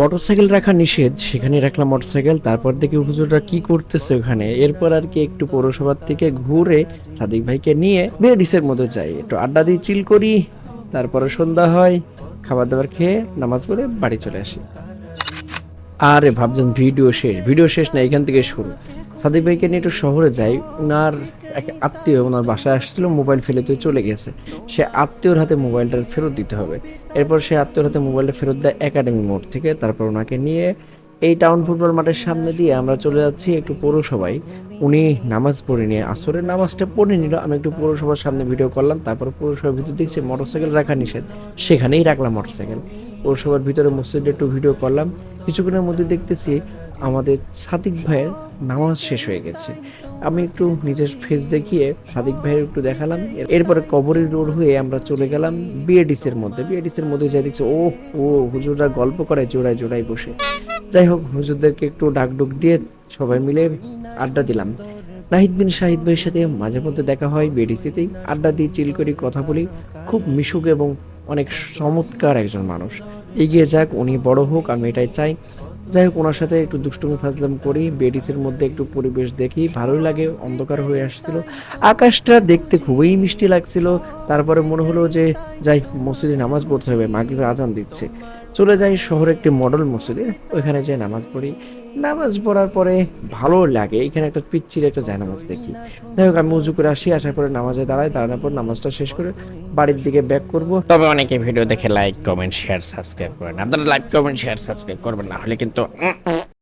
Motorcycle রাখা নিষেধ, সেখানে রাখলাম মোটরসাইকেল, তারপর দেখি হুজুররা কি করতেছে ওখানে। এরপর আর কি একটু পৌরসভার থেকে ঘুরে সাদিক ভাইকে নিয়ে বেডিসের মধ্যে যাই। একটু আড্ডা দিয়ে চিল করি, তারপরে সন্ধ্যা হয়, খাবার দাবার খেয়ে নামাজ পড়ে বাড়ি চলে আসি। আরে ভাবছেন ভিডিও শেষ ভিডিও শেষ না, এখান থেকে শুরু। সাদিক ভাইকে নিয়ে একটু শহরে যাই ওনার এক আত্মীয় ওনার বাসায় আসছিল, মোবাইল ফেলে তো চলে গেছে। সে আত্মীয়র হাতে মোবাইলটা ফেরত দিতে হবে। এরপর সে আত্মীয়র হাতে মোবাইলটা ফেরত দেয় একাডেমি মোড় থেকে। তারপর ওনাকে নিয়ে এই টাউন ফুটবল মাঠের সামনে দিয়ে আমরা চলে যাচ্ছি একটু পৌরসভায়। উনি নামাজ পড়ে নিয়ে আসরের নামাজটা পড়ে নিল। আমি একটু পৌরসভার সামনে ভিডিও করলাম। তারপর পৌরসভার ভিতর দেখছি মোটরসাইকেল রাখা নিষেধ। সেখানেই রাখলাম মোটরসাইকেল। পৌরসভার ভিতরে মসজিদে একটু ভিডিও করলাম। কিছুক্ষণের মধ্যে দেখতেছি আমাদের সাদিক ভাইয়ের নামাজ শেষ হয়ে গেছে। আমি একটু নিজের ফেস দেখিয়ে সাদিক ভাইয়ের একটু দেখালাম। এরপরে কবরের রোড হয়ে আমরা চলে গেলাম বিএডিসের মধ্যে। বিএডিসের মধ্যে যাই দেখছি ও ও, হুজুররা গল্প করে জোড়ায় জোড়ায় বসে। যাই হোক, হুজুরদেরকে একটু ডাকডুক দিয়ে সবাই মিলে আড্ডা দিলাম। নাহিদ বিন শাহিদ ভাইয়ের সাথে মাঝে মধ্যে দেখা হয় বিএডিসিতেই আড্ডা দিয়ে চিল করি কথা বলি। খুব মিশুক এবং অনেক চমৎকার একজন মানুষ। এগিয়ে যাক, উনি বড় হোক, আমি এটাই চাই। যাই হোক, ওনার সাথে একটু দুষ্টুমি, ফাজলাম করি, বেডিসের মধ্যে একটু পরিবেশ দেখি, ভালোই লাগে, অন্ধকার হয়ে আসছিল। আকাশটা দেখতে খুবই মিষ্টি লাগছিল, তারপরে মনে হলো যে, যাই মসজিদে নামাজ পড়তে হবে, মাগরিবের আজান দিচ্ছে। চলে যাই শহরে একটি মডেল মসজিদে, ওইখানে যাই নামাজ পড়ি। নামাজ পড়ার পরে ভালো লাগে। এখানে একটা পিচ্ছির একটা যায় নামাজ দেখি। যাই হোক, আমি উজু করে আসি, আসার পরে নামাজে দাঁড়াই, দাঁড়ানোর পর নামাজটা শেষ করে বাড়ির দিকে ব্যাক করব। তবে অনেকে ভিডিও দেখে লাইক কমেন্ট শেয়ার সাবস্ক্রাইব করেন। আপনারা লাইক কমেন্ট শেয়ার সাবস্ক্রাইব করবেন, না হলে কিন্তু